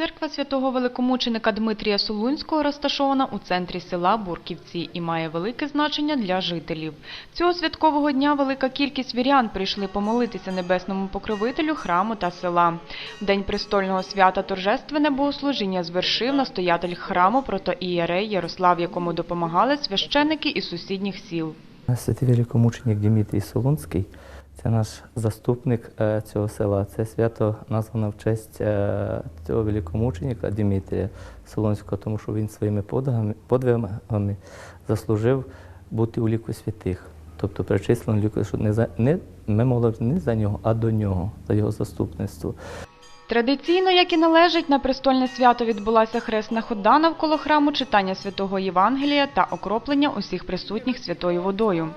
Церква святого великомученика Дмитрія Солунського розташована у центрі села Бурківці і має велике значення для жителів. Цього святкового дня велика кількість вірян прийшли помолитися небесному покровителю храму та села. День престольного свята торжественне богослужіння звершив настоятель храму протоієрей Ярослав, якому допомагали священники із сусідніх сіл. Святий великомученик Дмитрій Солунський це наш заступник е, цього села. Це свято названо в честь е, цього великомученика Дмитрія Солонського, тому що він своїми подвигами, заслужив бути у ліку святих. Тобто причислено ліку, що не за не ми молимося не за нього, а до нього, за його заступництво. Традиційно, як і належить, на престольне свято відбулася хресна хода навколо храму, читання святого Євангелія та окроплення усіх присутніх святою водою.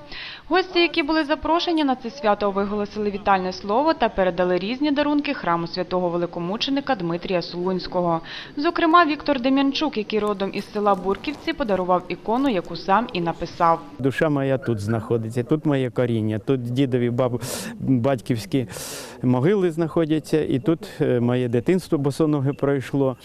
Гості, які були запрошені на це свято, виголосили вітальне слово та передали різні дарунки храму святого великомученика Дмитрія Солунського. Зокрема, Віктор Дем'янчук, який родом із села Бурківці, подарував ікону, яку сам і написав. Душа моя тут знаходиться, тут моє коріння, тут дідові бабу, батьківські могили знаходяться, і тут е, моє дитинство босоноге пройшло.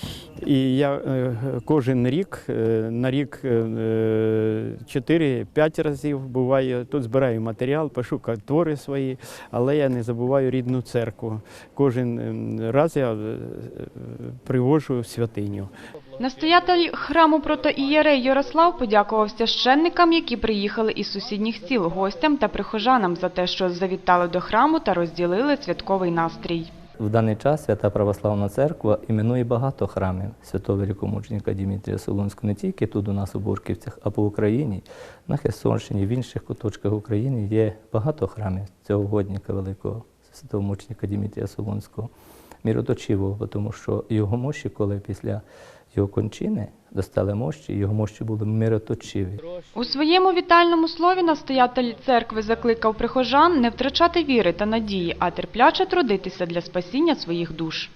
І я е, кожен рік, е, на рік 4-5 разів буваю, тут збираю матеріал, пишу твори свої, але я не забуваю рідну церкву. Кожен ем, раз я е, привожу святиню. Настоятель храму протоієрей Ярослав подякував священникам, які приїхали із сусідніх сіл, гостям та прихожанам за те, що завітали до храму та розділили святковий настрій. В даний час Свята Православна Церква іменує багато храмів святого великомученика Дмитрія Солунського не тільки тут у нас у Бурківцях, а по Україні, на Херсонщині, в інших куточках України є багато храмів цього годника великого святого мученика Дмитрія Солунського, міродочивого, тому що його мощі, коли після його кончини достали мощі, його мощі були мироточиві. У своєму вітальному слові настоятель церкви закликав прихожан не втрачати віри та надії, а терпляче трудитися для спасіння своїх душ.